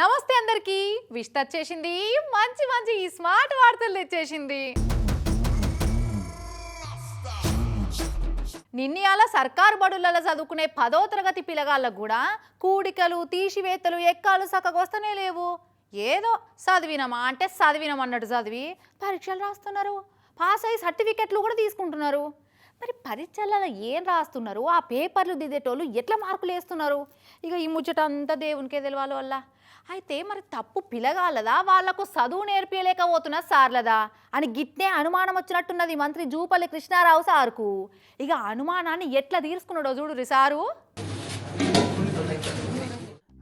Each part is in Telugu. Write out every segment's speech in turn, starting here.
నమస్తే అందరికి. విష్ వచ్చేసింది మంచి మంచి ఈ స్మార్ట్ వార్తలు తెచ్చేసింది. నిన్నయాల సర్కారు బడులలో చదువుకునే పదో తరగతి పిల్లగాళ్ళకు కూడా కూడికలు తీసివేతలు ఎక్కాలు సక్కగొస్తనే లేవు. ఏదో చదివినమా అంటే చదివినమన్నట్టు చదివి పరీక్షలు రాస్తున్నారు. పాస్ అయ్యి సర్టిఫికెట్లు కూడా తీసుకుంటున్నారు. మరి పరీక్షలలో ఏం రాస్తున్నారు? ఆ పేపర్లు దిద్దేటోళ్ళు ఎట్లా మార్కులు వేస్తున్నారు? ఇక ఈ ముచ్చట అంతా దేవునికే తెలవాలి వల్ల. అయితే మరి తప్పు పిలగాలదా వాళ్ళకు చదువు నేర్పించలేకపోతున్న సార్లదా? అని గిట్నే అనుమానం వచ్చినట్టున్నది మంత్రి జూపల్లి కృష్ణారావు సార్కు. ఇక అనుమానాన్ని ఎట్లా తీర్చుకున్నాడో చూడు సారు.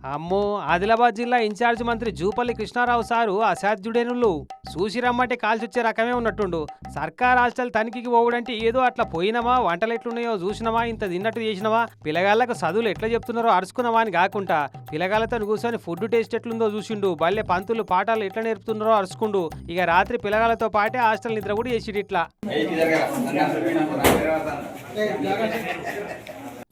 అమ్మో ఆదిలాబాద్ జిల్లా ఇన్ఛార్జ్ మంత్రి జూపల్లి కృష్ణారావు సారు అసాధ్యుడేనులు చూసి రమ్మంటే కాల్చొచ్చే రకమే ఉన్నట్టుండు. సర్కార్ హాస్టల్ తనిఖీకి పోవడంటే ఏదో అట్లా పోయినమా వంటలు ఎట్లున్నాయో చూసినమా ఇంత తిన్నట్టు చేసినవా పిల్లగాళ్ళకు చదువులు ఎట్లా చెప్తున్నారో అరుచుకున్నావా అని కాకుండా పిల్లగాళ్ళతో కూర్చొని ఫుడ్ టేస్ట్ ఎట్లుందో చూసిండు బల్లె పంతులు పాఠాలు ఎట్లా నేర్పుతున్నారో అరుచుకుండు. ఇక రాత్రి పిల్లగాళ్ళతో పాటే హాస్టల్ నిద్ర కూడా చేసిడు ఇట్లా.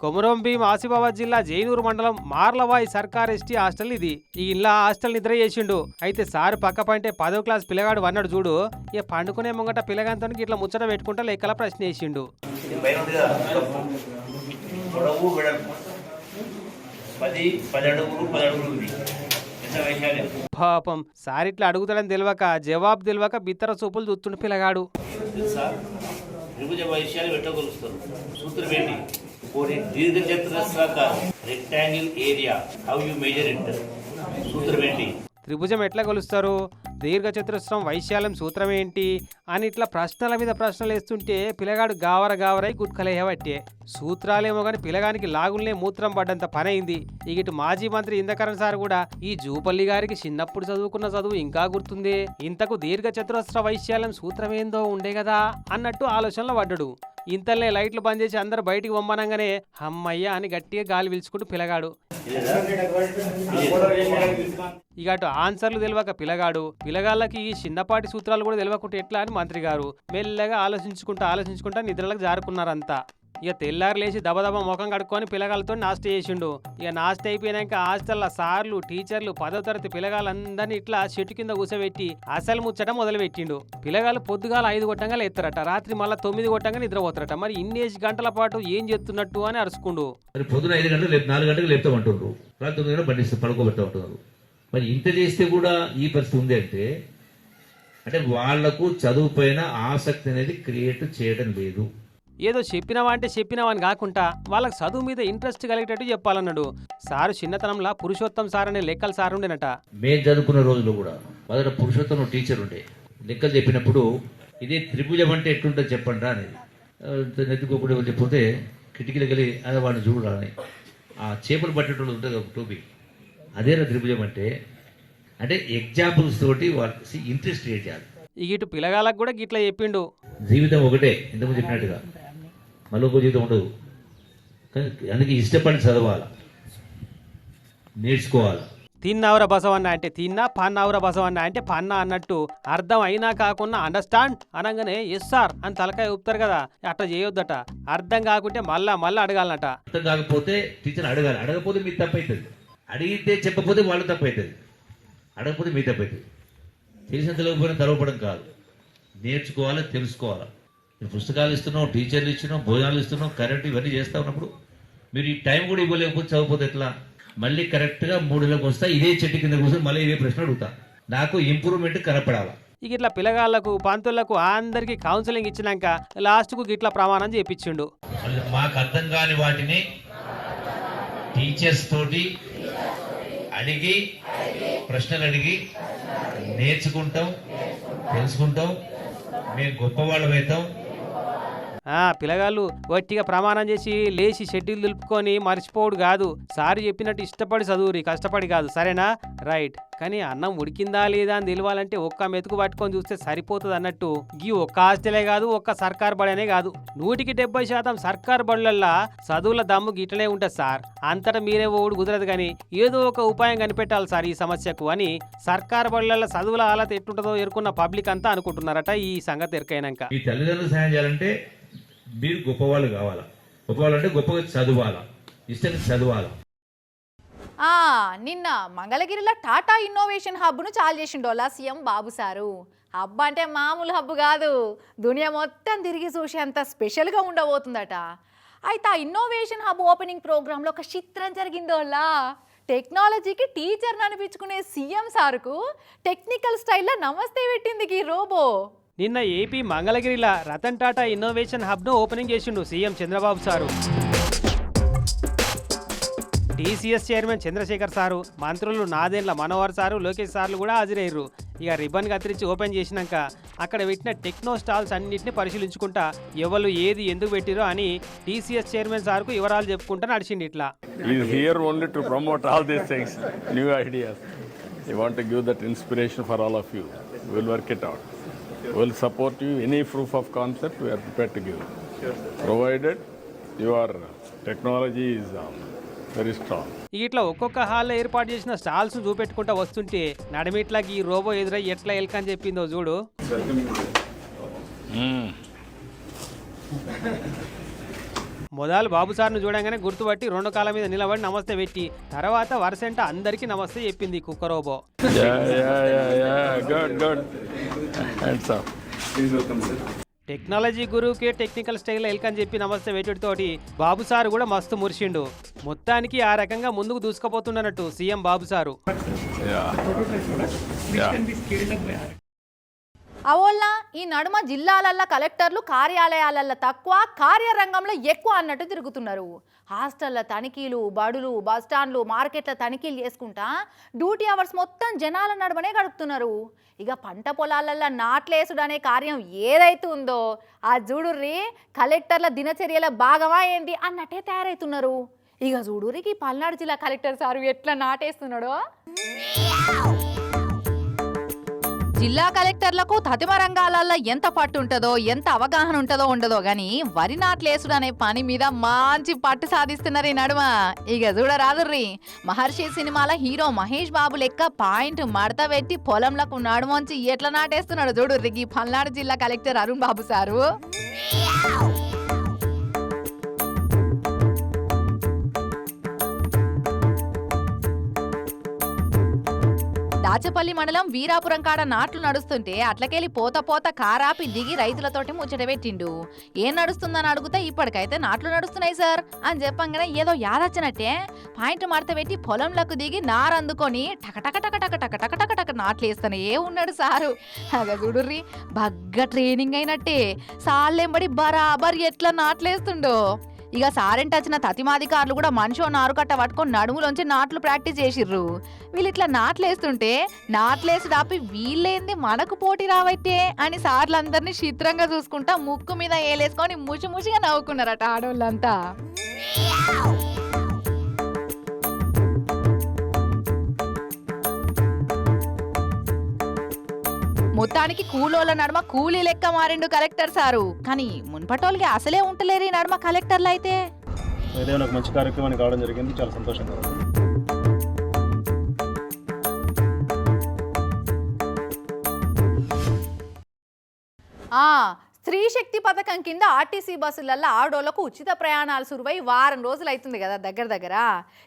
కొమరం భీం ఆసిఫాబాద్ జిల్లా జైనూరు మండలం మార్లవాయి సర్కార్ ఎస్టీ హాస్టల్ ఇది. ఈ ఇల్లా హాస్టల్ నిద్ర చేసిండు. అయితే సార్ పక్క పంటే పదో క్లాస్ పిల్లగాడు వన్నాడు చూడు. ఇక పండుకునే ముంగట పిల్లగాంతో ఇట్లా ముచ్చట పెట్టుకుంటా లెక్కల ప్రశ్న వేసిండు. పది పాపం సార్ ఇట్లా అడుగుతాడని తెలియక జవాబు తెలియక బిత్తర చూపులు చూస్తుండు పిల్లగాడు. సూత్రం ఏంటి పోనీ దీర్ఘచతురస్రాకారం rectangle area how you measure it సూత్రం ఏంటి? త్రిభుజం ఎట్లా కొలుస్తారు? దీర్ఘచతురస్రం వైశాల్యం సూత్రం ఏంటి? అని ఇట్లా ప్రశ్నల మీద ప్రశ్నలు వేస్తుంటే పిల్లగాడు గావర గావరై గుట్కలేయబట్టే సూత్రాలేమో కానీ పిల్లగానికి లాగుల్నే మూత్రం పడ్డంత పని అయింది ఇక ఇటు మాజీ మంత్రి ఇందకరణ్ సార్ కూడా ఈ జూపల్లి గారికి చిన్నప్పుడు చదువుకున్న చదువు ఇంకా గుర్తుంది. ఇంతకు దీర్ఘచతురస్ర వైశాల్యం సూత్రమేందో ఉండే కదా అన్నట్టు ఆలోచనలో పడ్డాడు. ఇంతలే లైట్లు బంద్ చేసి అందరు బయటికి పొమ్మనంగానే అమ్మయ్య అని గట్టిగా గాలి పిలుచుకుంటూ పిలగాడు. ఇక అటు ఆన్సర్లు తెలియక పిలగాడు. పిలగాళ్ళకి ఈ చిన్నపాటి సూత్రాలు కూడా తెలియకుంటే ఎట్లా అని మంత్రి గారు మెల్లగా ఆలోచించుకుంటా ఆలోచించుకుంటా నిద్రలకు జారుకున్నారంతా. ఇక తెల్లారు లేచి దబదబ ముఖం కడుక్కొని పిల్లగాళ్ళతో నాస్తి చేసిండు. ఇక నాస్తి అయిపోయినాక హాస్టల్ల సార్లు టీచర్లు పదో తరగతి పిల్లగాళ్ళందరినీ ఇట్లా చెట్టు కింద కూసబెట్టి అసలు ముచ్చట మొదలు పెట్టిండు పిల్లగాళ్ళు పొద్దుగాల ఐదు కొట్టంగా ఎత్తారట రాత్రి మళ్ళీ తొమ్మిది కొట్టంగా నిద్రపోతారట. మరి ఇన్నేసి గంటల పాటు ఏం చేస్తున్నట్టు అని అరుచుకుండు. పొద్దున ఐదు గంటలు నాలుగు గంటలకు లేపుతామంటుండ్రు. రాత్రి తొమ్మిది గంటలు మరి ఇంత చేస్తే కూడా ఈ పరిస్థితి ఉంది అంటే అంటే వాళ్ళకు చదువు పైన ఆసక్తి అనేది క్రియేట్ చేయడం లేదు. ఏదో చెప్పినవా అంటే చెప్పినవా అని కాకుండా వాళ్ళకి చదువు మీద ఇంట్రెస్ట్ కలిగేటట్టు చెప్పాలన్నాడు. సారు చిన్నతనంలో పురుషోత్తం సార్ అనే లెక్కల సార్ ఉండేనట. మేము చదువుకున్న రోజుల్లో కూడా మొదట పురుషోత్తం టీచర్ ఉండే. లెక్కలు చెప్పినప్పుడు ఇదే త్రిభుజం అంటే ఎట్లుంటుంది చెప్పండి రా అనేది. నెత్తుకోకుండా చెప్పితే కిటికీలకు వెళ్ళి అదే వాడిని చూడరా అని. ఆ చేపలు పట్టేటోళ్ళు ఉంటుంది ఒక టోపీ. అదేనా త్రిభుజం అంటే. అంటే ఎగ్జాంపుల్స్ తోటి వాళ్ళకి ఇంట్రెస్ట్ క్రియేట్ చేయాలి. ఇటు పిల్లగాళ్ళకు కూడా గిట్లా చెప్పిండు. జీవితం ఒకటే ఇంతకుముందు చెప్పినట్టుగా. మళ్ళీ జీవితం ఉండదు కానీ అందుకే ఇష్టపడి చదవాలి. నేర్చుకోవాలి. తిన్నావుర బసవన్న అంటే తిన్నా పన్నావుర బసవన్న అంటే పన్నా అన్నట్టు అర్థం అయినా కాకుండా అండర్స్టాండ్ అనగానే ఎస్ సార్ అని తలకాయ ఊపుతారు కదా అట్లా చేయొద్దట. అర్థం కాకుంటే మళ్ళా మళ్ళా అడగాలనట అర్థం కాకపోతే టీచర్ అడగాలి. అడగకపోతే మీకు తప్పు అవుతుంది అడిగితే చెప్పకపోతే వాళ్ళు తప్పు అవుతుంది అడగకపోతే మీ తప్పు అవుతుంది తెలిసిన తెలియకపోయినా తెలవపడం కాదు. నేర్చుకోవాలి తెలుసుకోవాలి? పుస్తకాలు ఇస్తున్నాం టీచర్లు ఇస్తున్నాం భోజనాలు ఇస్తున్నాం కరెంట్ ఇవన్నీ చేస్తా ఉన్నప్పుడు మీరు ఈ టైం కూడా ఇవ్వలేకపోతే చదవకపోతే ఎట్లా? మళ్ళీ కరెక్ట్గా మూడులోకి వస్తా ఇదే చెట్టు కింద కూర్చొని మళ్ళీ ఇదే ప్రశ్న అడుగుతా. నాకు ఇంప్రూవ్మెంట్ కనపడాలి. ఇక ఇట్లా పిల్లగాళ్ళకు పంతులకు అందరికి కౌన్సిలింగ్ ఇచ్చినాక లాస్ట్కు గిట్లా ప్రమాణం చేపించిండు. మాకు అర్థం కాని వాటిని టీచర్స్ తోటి అడిగి ప్రశ్నలు అడిగి నేర్చుకుంటాం తెలుసుకుంటాం. మేము గొప్పవాళ్ళం అవుతాం. పిల్లగాళ్ళు వట్టిగా ప్రమాణం చేసి లేచి షెడ్యూల్ దులుపుకొని మర్చిపోడు కాదు. సారి చెప్పినట్టు ఇష్టపడి చదువురి కష్టపడి కాదు. సరేనా? రైట్. కానీ అన్నం ఉడికిందా లేదా అని తెలియాలంటే ఒక్క మెతుకు పట్టుకొని చూస్తే సరిపోతుంది అన్నట్టు. గీ ఒక్క హాస్టలే కాదు ఒక్క సర్కార్ బడనే కాదు. నూటికి డెబ్బై శాతం సర్కార్ బడులల్లా చదువుల దమ్ము గిట్లనే ఉంటుంది సార్. అంతటా మీరే ఓడు కుదరదు కానీ ఏదో ఒక ఉపాయం కనిపెట్టాలి సార్ ఈ సమస్యకు అని సర్కార్ బడులల్లో చదువుల హాలత ఎట్టుంటుందో ఎరుకున్న పబ్లిక్ అంతా అనుకుంటున్నారట ఈ సంగతి ఎరికైనాక. ఈ తల్లిదండ్రులు సహాయం చేయాలంటే మీరు గొప్పవాళ్ళు కావాలా? గొప్పవాళ్ళు అంటే గొప్పగా చదవాలా? ఇష్టం చదవాలా? ఆ నిన్న మంగళగిరిలో టాటా ఇన్నోవేషన్ హబ్ను చాలు చేసిండోలా సీఎం బాబు సారు. హబ్ అంటే మామూలు హబ్ కాదు. దునియా మొత్తం తిరిగి చూసేంత స్పెషల్గా ఉండబోతుందట. అయితే ఆ ఇన్నోవేషన్ హబ్ ఓపెనింగ్ ప్రోగ్రాంలో ఒక చిత్రం జరిగిందోలా. టెక్నాలజీకి టీచర్ని అనిపించుకునే సీఎం సార్కు టెక్నికల్ స్టైల్లో నమస్తే పెట్టింది ఈ రోబో. నిన్న ఏపీ మంగళగిరిలో రతన్ టాటా ఇన్నోవేషన్ హబ్ను ఓపెనింగ్ చేసిండు CM Chandrababu sir. TCS chairman Chandrasekhar sir మంత్రులు నాదెండ్ల మనోహర్ సారు లోకేష్ సార్లు కూడా హాజరయ్యారు. ఇక రిబ్బన్ కత్తిరించి ఓపెన్ చేసినాక అక్కడ పెట్టిన టెక్నో స్టాల్స్ అన్నింటినీ పరిశీలించుకుంటా ఎవరు ఏది ఎందుకు పెట్టిరో అని టీసీఎస్ చైర్మన్ సార్కు వివరాలు చెప్పుకుంటా నడిచింది ఇట్లా. Is here only to promote all these things, new ideas. We give that inspiration for all of you will work it out will support you any proof of concept we are prepare to give provided your technology is very strong ఇట్లా ఒక్కొక్క హాల్లో ఏర్పాటు చేసిన స్టాల్స్ చూపెట్టుకుంటా వస్తుంటే నడమిట్లాకి ఈ రోబో ఎదురై ఎట్లా ఎల్కని చెప్పిందో చూడు. మొదలు బాబు సార్ను చూడంగానే గుర్తుపట్టి రెండు కాళ్ళ మీద నిలబడి నమస్తే పెట్టి తర్వాత వరుసంట అందరికీ నమస్తే చెప్పింది కుక్క robo Yeah, yeah, yeah, yeah. Good, good. Hands up. Technology గురువుకి టెక్నికల్ స్టైల్ ఎల్కని చెప్పి నమస్తే వేటుడితోటి బాబు సారు కూడా మస్తు మురిసిండు మొత్తానికి ఆ రకంగా ముందుకు దూసుకుపోతున్నట్టు సీఎం బాబు సారు. ఈ నడుమ జిల్లాలల్ల కలెక్టర్లు కార్యాలయాలల్ల తక్కువ కార్యరంగంలో ఎక్కువ అన్నట్టు తిరుగుతున్నారు. హాస్టల్ల తనిఖీలు బడులు బస్టాండ్లు మార్కెట్ల తనిఖీలు చేసుకుంటా డ్యూటీ అవర్స్ మొత్తం జనాల నడుమనే గడుపుతున్నారు. ఇక పంట పొలాలల్లో నాట్లేసుడు అనే కార్యం ఏదైతే ఉందో ఆ చూడుర్రి కలెక్టర్ల దినచర్యల భాగమా ఏంటి అన్నట్టే తయారవుతున్నారు ఇక చూడురికి పల్నాడు జిల్లా కలెక్టర్ సారు ఎట్లా నాటేస్తున్నాడో? జిల్లా కలెక్టర్లకు తదిమ రంగాలలో ఎంత పట్టు ఉంటుందో ఎంత అవగాహన ఉంటుందో ఉండదో గాని వరి నాట్లేసుడు అనే పని మీద మంచి పట్టు సాధిస్తున్నారు ఈ నడుమ. ఇక చూడరాదుర్రి మహర్షి సినిమాల హీరో మహేష్ బాబు లెక్క పాయింట్ మడత పెట్టి పొలంలకు నడుమంచి ఎట్లా నాటేస్తున్నాడు చూడుర్రి ఈ పల్నాడు జిల్లా కలెక్టర్ అరుణ్ బాబు సారు. దాచపల్లి మండలం వీరాపురం కాడ నాట్లు నడుస్తుంటే అట్లకెళ్ళి పోత పోత కారాపి దిగి రైతులతోటి ముచ్చట పెట్టిండు. ఏం నడుస్తుందని అడిగితే ఇప్పటికైతే నాట్లు నడుస్తున్నాయి సార్ అని చెప్పంగానే ఏదో యాదొచ్చినట్టే పాయింట్ మడత పెట్టి పొలంలోకి దిగి నారందుకొని టకటక టకటక టకటక టకటక నాట్లేస్తానే ఉన్నాడు సారు. అదే అగగుడుర్రి బగ్గ ట్రైనింగ్ అయినట్టే. సాళ్ళెంబడి బరాబర్ ఎట్లా నాట్లేస్తుండో ఇక సారెంట్ వచ్చిన తతిమాధికారులు కూడా మనిషి నారుకట్ట పట్టుకొని నడుములోంచి నాట్లు ప్రాక్టీస్ చేసిర్రు. వీళ్ళు ఇట్లా నాట్లేస్తుంటే నాట్లేసి దాపి వీళ్ళేంది మనకు పోటీ రావైతే అని సార్లందరినీ చిత్రంగా చూసుకుంటా ముక్కు మీద ఏలేసుకొని ముసి ముసిగా నవ్వుకున్నారట ఆడవాళ్ళంతా మొత్తానికి కూలోళ్ళ నడుమ కూలీ లెక్క మారిండు కలెక్టర్ సారు. కానీ మున్పటోళ్ళకి అసలే ఉంటలేరు ఈ నడుమ కలెక్టర్లు అయితే. ఏదైనా ఒక మంచి కార్యక్రమానికి రావడం జరిగింది. చాలా సంతోషంగా ఉంది. స్త్రీ శక్తి పథకం కింద ఆర్టీసీ బస్సులలో ఆడోళ్ళకు ఉచిత ప్రయాణాలు సురువై వారం రోజులు అవుతుంది కదా దగ్గర దగ్గర.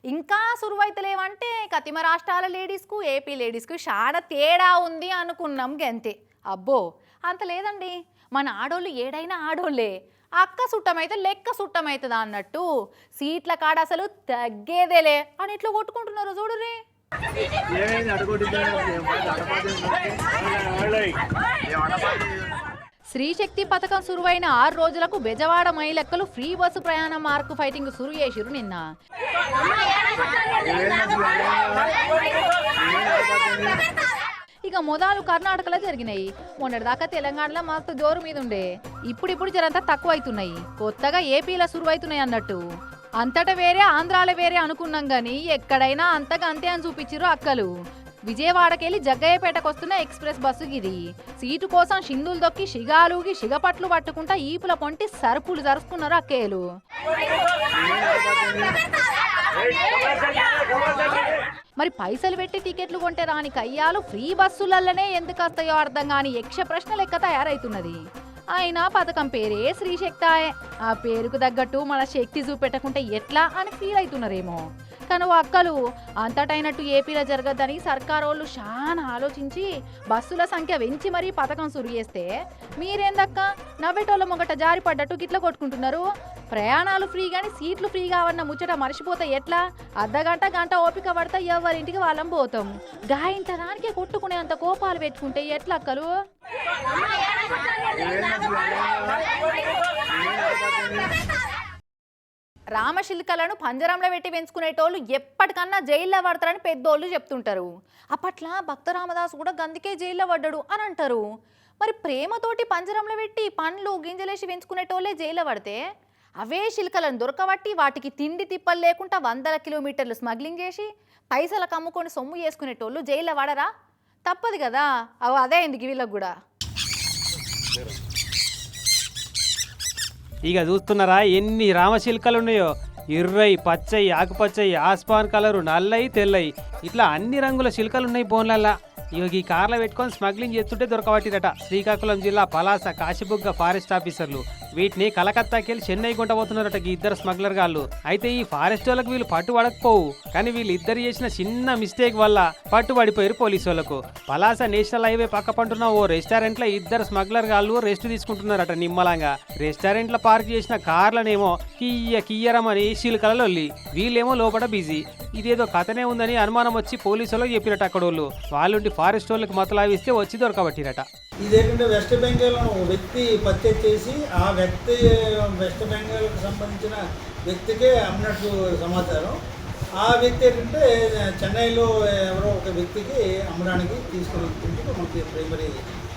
ఇంకా సురువైతలేవంటే కతిమ రాష్ట్రాల లేడీస్కు ఏపీ లేడీస్కు చాలా తేడా ఉంది అనుకున్నాం గంతే. అబ్బో! అంత లేదండి. మన ఆడోళ్ళు ఏడైనా ఆడోళ్ళే. అక్క సుట్టమైతే లెక్క సుట్టమవుతుందా అన్నట్టు. సీట్ల కాడ అసలు తగ్గేదేలే అని ఇట్లా కొట్టుకుంటున్నారు చూడురే శ్రీశక్తి పథకం సురువైన ఆరు రోజులకు బెజవాడ మహిళక్కలు ఫ్రీ బస్సు ప్రయాణ మార్కు ఫైటింగ్ సురు చేసిరు నిన్న. ఇక మొదలు కర్ణాటకలో జరిగినాయి. మొన్నటిదాకా తెలంగాణలో మస్తు జోరు మీద ఉండే ఇప్పుడిప్పుడు జరంతా తక్కువ అవుతున్నాయి కొత్తగా ఏపీలో సురువైతున్నాయి అన్నట్టు. అంతటా వేరే ఆంధ్రాలో వేరే అనుకున్నాం గానీ ఎక్కడైనా అంతగా అంతే అని చూపించారు అక్కలు. విజయవాడకెళ్ళి జగ్గయ్యపేటకు వస్తున్న ఎక్స్ప్రెస్ బస్సు ఇది సీటు కోసం షిందులు దొక్కి షిగాలుగి షిగపట్లు పట్టుకుంటా ఈపుల పొంటి సరుపులు జరుపుకున్నారు అక్కేలు. మరి పైసలు పెట్టి టికెట్లు కొంటే రాని కయ్యాలు ఫ్రీ బస్సులల్లనే ఎందుకు వస్తాయో అర్థం కాని యక్ష ప్రశ్న లెక్క తయారైతున్నది. అయినా పథకం పేరే శ్రీశక్తాయే. ఆ పేరుకు తగ్గట్టు మన శక్తి చూపెట్టకుంటే ఎట్లా అని ఫీల్ అవుతున్నారేమో అక్కను అక్కలు. అంతటైనట్టు ఏపీలో జరగద్దని సర్కారోళ్ళు చాలా ఆలోచించి బస్సుల సంఖ్య పెంచి మరీ పథకం సురు చేస్తే మీరేందక్క? నవ్వేటోళ్ళ ముంగట జారి పడ్డట్టు గిట్ల కొట్టుకుంటున్నారు. ప్రయాణాలు ఫ్రీ కానీ సీట్లు ఫ్రీ కావన్న ముచ్చట మర్చిపోతే ఎట్లా? అర్ధగంట గంట ఓపిక పడతా ఎవరింటికి వాళ్ళం పోతాం. గాయంత దానికే కొట్టుకునేంత కోపాలు పెట్టుకుంటే ఎట్లా అక్కలు? రామశిల్కలను పంజరంలో పెట్టి పెంచుకునేటోళ్ళు ఎప్పటికన్నా జైల్లో పడతారని పెద్దోళ్ళు చెప్తుంటారు. అప్పట్లా భక్త రామదాసు కూడా గందుకే జైల్లో పడ్డాడు అని అంటారు. మరి ప్రేమతోటి పంజరంలో పెట్టి పండ్లు గింజలేసి పెంచుకునేటోళ్ళే జైల్లో పడితే అవే శిల్కలను దొరకబట్టి వాటికి తిండి తిప్పలు లేకుండా వందల కిలోమీటర్లు స్మగ్లింగ్ చేసి పైసలకు అమ్ముకొని సొమ్ము చేసుకునేటోళ్ళు జైల్లో పడరా? తప్పదు కదా. అవి అదే అయింది వీళ్ళకి కూడా? ఇక చూస్తున్నారా ఎన్ని రామశిల్కలు ఉన్నాయో. ఎర్రయి పచ్చయి ఆకుపచ్చయి ఆస్పాన్ కలరు నల్లయి తెల్లయి ఇట్లా అన్ని రంగుల శిల్కలు ఉన్నాయి బోన్లల్లా. ఇవి ఈ కార్లో పెట్టుకొని స్మగ్లింగ్ చేస్తుంటే దొరకబట్టిరట. శ్రీకాకుళం జిల్లా పలాస కాశీబుగ్గ ఫారెస్ట్ ఆఫీసర్లు. వీటిని కలకత్తాకెళ్ళి చెన్నై గుంట ఈ ఇద్దరు స్మగ్లర్ గాళ్ళు. అయితే ఈ ఫారెస్ట్ వాళ్ళకి వీళ్ళు పట్టు పడకపోవు కానీ వీళ్ళు ఇద్దరు చేసిన చిన్న మిస్టేక్ వల్ల పట్టు పడిపోయారు పోలీసు వాళ్ళకు. పలాస నేషనల్ హైవే పక్క పంటున్న ఓ రెస్టారెంట్లో ఇద్దరు స్మగ్లర్ గాళ్ళు రెస్ట్ తీసుకుంటున్నారట నిమ్మలంగా. రెస్టారెంట్లో పార్క్ చేసిన కార్లనేమో కియ్య కియ్యరమని శిల్కలలో వీళ్ళేమో లోపల బిజీ. ఇదేదో కథనే ఉందని అనుమానం వచ్చి పోలీసు వాళ్ళకి చెప్పినట్టు అక్కడ వాళ్ళు. వాళ్ళుండి ఫారెస్ట్ వాళ్ళకి మతలావిస్తే వచ్చి దొరకబట్టిరట. ఇదేంటంటే వెస్ట్ బెంగాల్ వ్యక్తి పత్తి చేసి ఆ వ్యక్తి వెస్ట్ బెంగాల్కి సంబంధించిన వ్యక్తికే అమ్మినట్లు సమాచారం. ఆ వ్యక్తి ఏంటంటే చెన్నైలో ఎవరో ఒక వ్యక్తికి అమ్మడానికి తీసుకుని మనకి ప్రైమరీ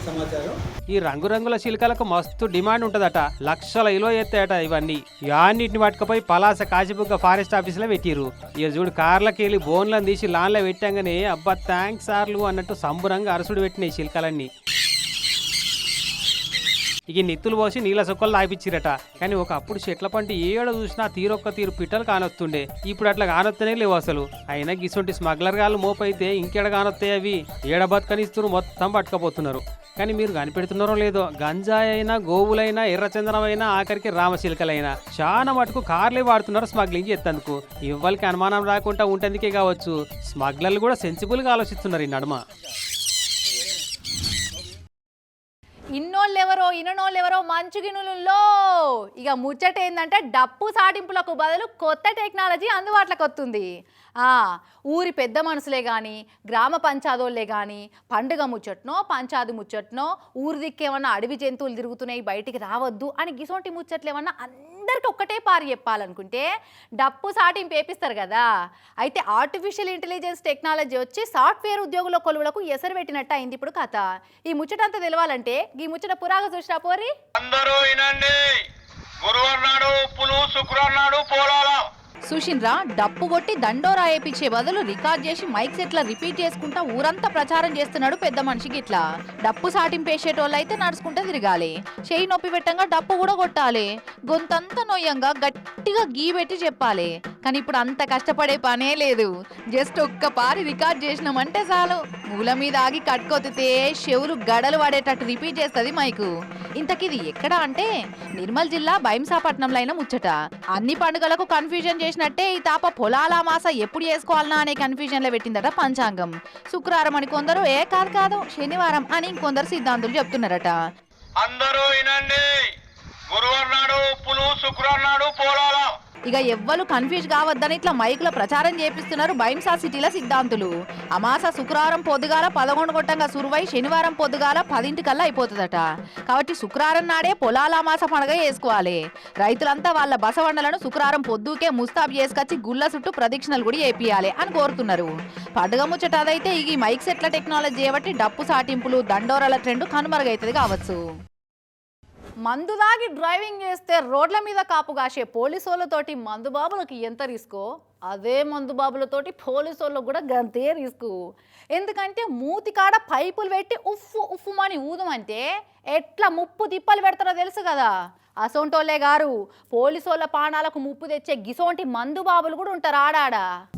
సమాచారం. ఈ రంగురంగుల శిల్కలకు మస్తు డిమాండ్ ఉంటుందట. లక్షల ఇలో ఎత్తాయట ఇవన్నీ. యాన్నిటిని పట్టుకపోయి పలాస కాశీబుగ్గ ఫారెస్ట్ ఆఫీస్లో పెట్టిరు ఇక చూడు కార్లకి వెళ్ళి బోన్లను తీసి లాన్లో పెట్టాగానే అబ్బా థ్యాంక్స్ సార్లు అన్నట్టు సంబురంగా అరసుడు పెట్టినాయి శిల్కలన్నీ. ఇక నెత్తులు పోసి నీళ్ళ సుక్కలు లాగిపించిరట కానీ ఒకప్పుడు చెట్ల పంట ఏడ చూసినా తీరొక్క తీరు పిట్టలు కానొస్తుండే ఇప్పుడు అట్లా కానొత్తనే లేవు అసలు. అయినా గిసొంటి స్మగ్లర్ గాలు మోపైతే ఇంకెడ కానొస్తాయి అవి? ఏడ బతకనిస్తూ మొత్తం పట్టుకపోతున్నారు. కానీ మీరు కనిపెడుతున్నారో లేదో గంజాయి అయినా గోవులైనా ఎర్రచందనమైనా ఆఖరికి రామశిల్కలైనా చాలా మటుకు కార్లే వాడుతున్నారు స్మగ్లింగ్ ఎత్తందుకు ఇవ్వరికి అనుమానం రాకుండా ఉంటందుకే కావచ్చు. స్మగ్లర్లు కూడా సెన్సిబుల్గా ఆలోచిస్తున్నారు ఈ నడుమ. ఇన్నోళ్ళెవరో ఇననోళ్ళెవరో మంచు గినులలో ఇక ముచ్చట ఏంటంటే డప్పు సాటింపులకు బదులు కొత్త టెక్నాలజీ అందుబాటులోకి వస్తుంది ఊరి పెద్ద మనసులే కానీ గ్రామ పంచాదోళ్ళే కానీ పండుగ ముచ్చట్నో పంచాది ముచ్చట్నో ఊరి దిక్కేమన్నా అడవి జంతువులు తిరుగుతున్నాయి బయటికి రావద్దు అని గిసోంటి ముచ్చట్లు ఏమన్నా అందరికి ఒక్కటే పారి చెప్పాలనుకుంటే డప్పు సాటింపు వేపిస్తారు కదా. అయితే ఆర్టిఫిషియల్ ఇంటెలిజెన్స్ టెక్నాలజీ వచ్చి సాఫ్ట్వేర్ ఉద్యోగుల కొలువులకు ఎసరు పెట్టినట్టు అయింది ఇప్పుడు కథ. ఈ ముచ్చటంతా తెలవాలంటే ఈ ముచ్చట పురాగ చూసినా పోరి. అందరూ వినండి. గురువారం నాడు ఉప్పులు నాడు పోలాలా. సుషిన్రా డప్పు కొట్టి దండోరా ఏపించే బదులు రికార్డ్ చేసి మైక్ సెట్లా రిపీట్ చేసుకుంటా ఊరంతా ప్రచారం చేస్తున్నాడు పెద్ద మనిషికి ఇట్లా డప్పు సాటింపేసేటోళ్ళు అయితే నడుచుకుంటా తిరగాలి. చేయి నొప్పి పెట్టంగా డప్పు కూడా కొట్టాలి. గొంతంతా నొయ్యంగా గట్టిగా గీ పెట్టి చెప్పాలి. కానీ ఇప్పుడు అంత కష్టపడే పనే లేదు. జస్ట్ ఒక్క పారి రికార్డ్ చేసినామంటే చాలు. మూల మీద ఆగి కట్కొత్తితే చెవులు గడలు పడేటట్టు రిపీట్ చేస్తుంది మైకు. ఇంతకిది ఎక్కడ అంటే? నిర్మల్ జిల్లా భైంసాపట్నంలో అయిన ముచ్చట. అన్ని పండుగలకు కన్ఫ్యూజన్ చేసినట్టే ఈ తాప పొలాల మాస ఎప్పుడు చేసుకోవాలనా అనే కన్ఫ్యూజన్లో పెట్టిందట పంచాంగం. శుక్రవారం అని కొందరు ఏ కాదు కాదు శనివారం అని ఇంకొందరు సిద్ధాంతులు చెప్తున్నారట. అందరూ వినండి. గురువారం నాడు ఉప్పులు శుక్రవారం నాడు పోలాలా. ఇక ఎవ్వరు కన్ఫ్యూజ్ కావద్దని ఇట్లా మైకుల ప్రచారం చేపిస్తున్నారు భైంసా సిటీల సిద్ధాంతులు. అమాస శుక్రవారం పొద్దుగాల పదకొండు గొట్టంగా సురువై శనివారం పొద్దుగాల పదింటికల్లా అయిపోతుందట. కాబట్టి శుక్రవారం నాడే పొలాల అమాస పండుగ చేసుకోవాలి. రైతులంతా వాళ్ళ బసవండలను శుక్రవారం పొద్దుకే ముస్తాబ్ చేసుకొచ్చి గుళ్ళ చుట్టూ ప్రదక్షిణలు కూడా చేపియాలి అని కోరుతున్నారు. పండుగ ముచ్చట అదైతే ఈ మైక్ సెట్ల టెక్నాలజీ బట్టి డప్పు సాటింపులు దండోరాల ట్రెండ్ కనుమరుగైతుంది కావచ్చు. మందు దాగి డ్రైవింగ్ చేస్తే రోడ్ల మీద కాపు కాసే పోలీసోళ్ళతోటి మందు బాబులకు ఎంత రిస్కో? అదే మందు బాబులతోటి పోలీసోళ్ళకు కూడా గంతే రిస్కు. ఎందుకంటే మూతి కాడ పైపులు పెట్టి ఉఫ్ఫు ఉఫ్ఫుమని ఊదమంటే ఎట్లా ముప్పు తిప్పలు పెడతారో తెలుసు కదా. అసోంటోలే గారు. పోలీసోళ్ళ పాణాలకు ముప్పు తెచ్చే గిసోంటి మందు బాబులు కూడా ఉంటారు ఆడాడ.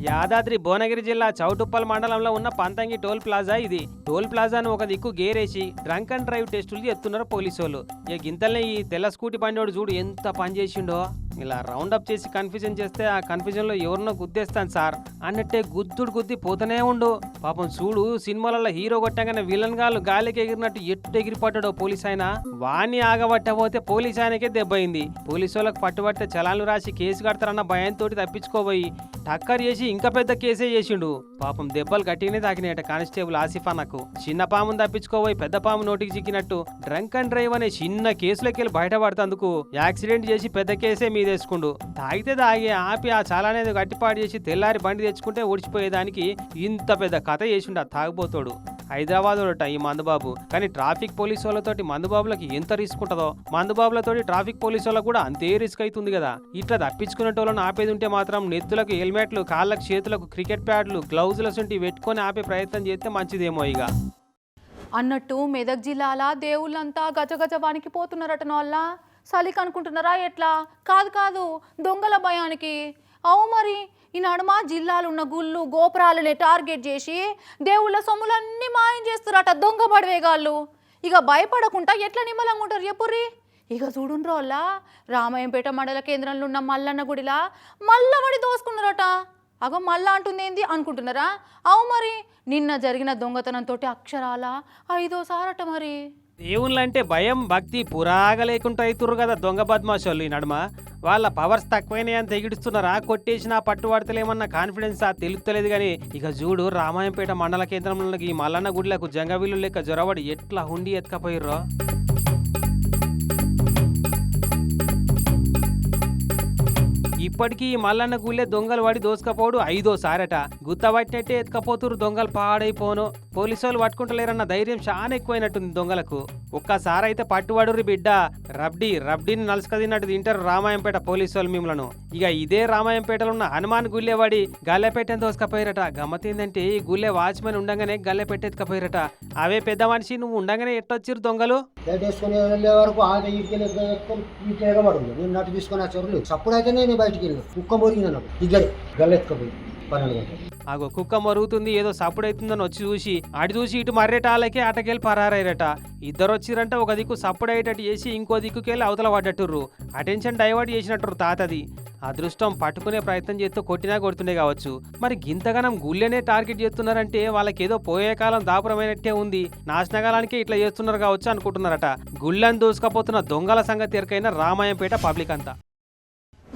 యాదాద్రి భువనగిరి జిల్లా చౌటుప్పల్ మండలంలో ఉన్న పంతంగి టోల్ ప్లాజా ఇది. టోల్ ప్లాజాను ఒక దిక్కు గేరేసి డ్రంక్ అండ్ డ్రైవ్ టెస్టులు చేస్తున్నారు పోలీసు వాళ్ళు ఇక గింతల్ని ఈ తెల్ల స్కూటీ బండోడు చూడు ఎంత పని చేసిండో. ఇలా రౌండ్ అప్ చేసి కన్ఫ్యూజన్ చేస్తే ఆ కన్ఫ్యూజన్లో ఎవరినో గుద్దేస్తాను సార్. అన్నట్టే గుద్దుడు గుద్ది పోతూనే ఉండు. పాపం చూడు సినిమాలలో హీరో కొట్టగానే విలన్ గాలు గాలికి ఎగిరినట్టు ఎట్టు ఎగిరిపడ్డాడు పోలీస్ ఆయన. వాణ్ణి ఆగబట్టబోతే పోలీస్ ఆయనకే దెబ్బయింది పోలీసు వాళ్ళకి పట్టుబట్టే చలాన్లు రాసి కేసు కడతారన్న భయంతో తప్పించుకోబోయి టక్కర్ చేసి ఇంకా పెద్ద కేసే చేసిండు. పాపం దెబ్బలు గట్టినే తాకినాయట కానిస్టేబుల్ ఆసిఫా నాకు చిన్న పామును తప్పించుకోబోయి పెద్ద పాము నోటికి చిక్కినట్టు డ్రంక్ అండ్ డ్రైవ్ అనే చిన్న కేసులోకి వెళ్ళి బయటపడుతందుకు యాక్సిడెంట్ చేసి పెద్ద కేసే మీదేసుకుండు తాగితే తాగి ఆపి ఆ చాలానేది గట్టిపాటు చేసి తెల్లారి బండి తెచ్చుకుంటే ఓడిచిపోయేదానికి ఇంత పెద్ద కథ చేసిండు ఆ తాగిపోతాడు హైదరాబాద్ లోట ఈ మందుబాబు. కానీ ట్రాఫిక్ పోలీసు వాళ్ళతోటి మందుబాబులకి ఎంత రిస్క్ ఉంటుందో? మందుబాబులతోటి ట్రాఫిక్ పోలీసు వాళ్ళకి కూడా అంతే రిస్క్ అవుతుంది కదా. ఇట్లా తప్పించుకునేటోళ్ళని ఆపేది ఉంటే మాత్రం నెత్తులకు హెల్మెట్లు కాళ్ళకు చేతులకు క్రికెట్ ప్యాడ్లు గ్లౌజుల సుంటి పెట్టుకొని ఆపే ప్రయత్నం చేస్తే మంచిదేమో ఇక. అన్నట్టు మెదక్ జిల్లాల దేవుళ్ళంతా గజగజ వణికిపోతున్నారట నోళ్ళ. సలికి అనుకుంటున్నారా? ఎట్లా? కాదు కాదు. దొంగల భయానికి. అవు మరి ఈనాడు మా జిల్లాలో ఉన్న గుళ్ళు గోపురాలని టార్గెట్ చేసి దేవుళ్ళ సొమ్ములన్నీ మాయం చేస్తారట దొంగ పడవేగాళ్ళు ఇక భయపడకుండా ఎట్లా నిమ్మలంగా ఉంటారు ఎప్పుర్రి ఇక చూడుండ్రు వాళ్ళ. రామాయంపేట మండల కేంద్రంలో ఉన్న మల్లన్న గుడిలా మల్లవడి దోసుకున్నారట. అగో మళ్ళా అంటుంది ఏంది అనుకుంటున్నారా? అవు మరి నిన్న జరిగిన దొంగతనంతో అక్షరాల? ఐదోసారట మరి. దేవుళ్ళంటే భయం భక్తి పురాగా లేకుండా అవుతుర్రు కదా దొంగ బద్మాషోళ్ళు ఈ నడుమ వాళ్ళ పవర్స్ తక్కువైనాయి అని తెగిడుస్తున్నారా కొట్టేసినా పట్టుబడతలేమన్న కాన్ఫిడెన్స్ ఆ తెలుస్తలేదు కానీ ఇక చూడు రామాయంపేట మండల కేంద్రంలోకి ఈ మల్లన్న గుడిలకు జంగవిల్లు లెక్క జొరబడి ఎట్లా హుండి ఎత్కపోయిర్రో ఇప్పటికీ ఈ మల్లన్న గుళ్ళే దొంగలు పడి దోసుకపోడు ఐదోసారట. గుత్తబట్టినట్టే ఎత్తుకపోతురు దొంగలు పాడైపోను. పోలీసు వాళ్ళు పట్టుకుంటలేరన్న ధైర్యం చాలా ఎక్కువైనట్టుంది దొంగలకు. ఒక్కసారి అయితే పట్టుబడుర్రి బిడ్డ. రబ్డి రబ్డిని నలుసుకదిన్నట్టు తింటారు రామాయంపేట పోలీసు వాళ్ళు మిమ్మలను ఇక ఇదే రామాయంపేటలో ఉన్న హనుమాన్ గుళ్ళేవాడి గల్లెపెట్టని దోసుకపోయారట. గమ్మత్ ఏంటంటే ఈ గుళ్ళే వాచ్మెన్ ఉండగానే గల్లెపెట్టెత్తుకపోయారట అవే పెద్ద మనిషి నువ్వు ఉండగానే ఎట్టొచ్చిరు దొంగలు? లైట్ వేసుకొని వెళ్ళే వరకు ఆగి ఇటుకెళ్ళి ఎత్తుకొని ఇటు నేను నటు తీసుకొని ఆ లేదు అప్పుడైతే నేను బయటికి వెళ్ళాను. కుక్క మొరిగింది నాకు ఇద్దరు గల్లెత్తుకపోయింది పన్నెండు గంటలు. ఆగో కుక్క మరుగుతుంది ఏదో సప్పుడు అవుతుందని వచ్చి చూసి అటు చూసి ఇటు మర్రేటాలకే అటకెళ్ళి పరారైరట. ఇద్దరు వచ్చిరంటే ఒక దిక్కు సప్పుడు అయ్యేటట్టు చేసి ఇంకో దిక్కుకెళ్ళి అవతల పడ్డట్టుర్రు. అటెన్షన్ డైవర్ట్ చేసినట్టు తాతది. అదృష్టం పట్టుకునే ప్రయత్నం చేస్తూ కొట్టినా కొడుతుండే కావచ్చు. మరి గింతగనం గుళ్ళనే టార్గెట్ చేస్తున్నారంటే వాళ్ళకేదో పోయే కాలం దాపురమైనట్టే ఉంది. నాశనకాలానికే ఇట్లా చేస్తున్నారు కావచ్చు అనుకుంటున్నారట. గుళ్ళని దూసుకపోతున్న దొంగల సంగతి ఎరకైన రామాయంపేట పబ్లిక్ అంతా.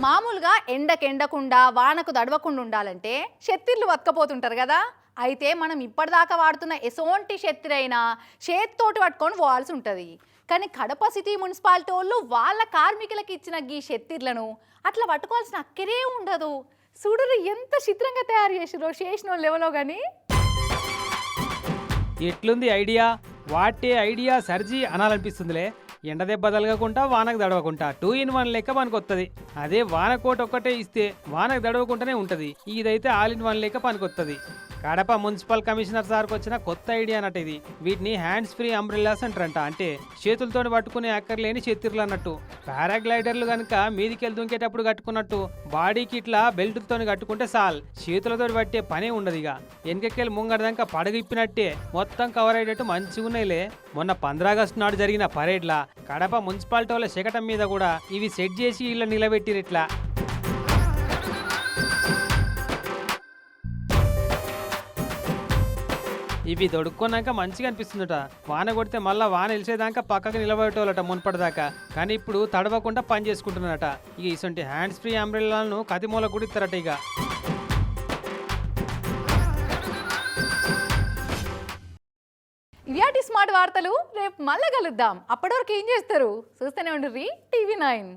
మామూలుగా ఎండకు ఎండకుండా వానకు దడవకుండా ఉండాలంటే శత్తిర్లు వతకపోతుంటారు కదా. అయితే మనం ఇప్పటిదాకా వాడుతున్న ఎసోంటి శత్తిరైనా చేత్తోటి పట్టుకొని పోవాల్సి ఉంటుంది. కానీ కడప సిటీ మున్సిపాలిటీ వాళ్ళు వాళ్ళ కార్మికులకు ఇచ్చిన గీ శత్తిర్లను అట్లా పట్టుకోవాల్సిన అక్కరే ఉండదు. చూడరు ఎంత చిత్రంగా తయారు చేసిరో చేసిన వాళ్ళు కానీ ఎట్లుంది ఐడియా? వాటే ఐడియా సర్జీ అనాలనిపిస్తుందిలే. ఎండ దెబ్బ తలగకుండా వానకు దడవకుండా టూ ఇన్ వన్ లెక్క పనికొత్తది. అదే వాన కోట ఒక్కటే ఇస్తే వానకు దడవకుండానే ఉంటది. ఇదైతే ఆల్ ఇన్ వన్ లెక్క పనికొత్తది. కడప మున్సిపల్ కమిషనర్ సార్కి వచ్చిన కొత్త ఐడియా అన్నట్టు ఇది. వీటిని హ్యాండ్స్ ఫ్రీ అంబ్రెల్లాస్ అంటారంట అంటే. చేతులతో పట్టుకునే అక్కర్లేని చేతిర్లు అన్నట్టు. పారాగ్లైడర్లు కనుక మీదికి దుంకేటప్పుడు కట్టుకున్నట్టు బాడీకి ఇట్లా బెల్ట్తో కట్టుకుంటే సాల్ చేతులతో పట్టే పనే ఉండదు ఇక. వెనకెళ్ళి ముంగడదాకా పడగిప్పినట్టే మొత్తం కవర్ అయ్యేటట్టు మంచిగా ఉన్నాయిలే. మొన్న పంద్రాగస్టు నాడు జరిగిన పరేడ్లా కడప మున్సిపాలిటీ వాళ్ళ శకటం మీద కూడా ఇవి సెట్ చేసి ఇలా నిలబెట్టిరిట్లా ఇవి దొడుక్కున్నాక మంచిగా అనిపిస్తుందట. వాన కొడితే మళ్ళా వాన వెలిసేదాకా పక్కకు నిలబడేటోళ్ళట మున్పటిదాకా. కానీ ఇప్పుడు తడవకుండా పని చేసుకుంటున్నారట. ఇక ఇటువంటి హ్యాండ్స్ ఫ్రీ అంబ్రెల్లాలను కతిమూల కూడా ఇస్తారట ఇక. ఇవాటి స్మార్ట్ వార్తలు. రేపు మళ్ళా కలుద్దాం. అప్పటివరకు ఏం చేస్తారు? చూస్తూనే ఉండ్రి టీవీ నైన్.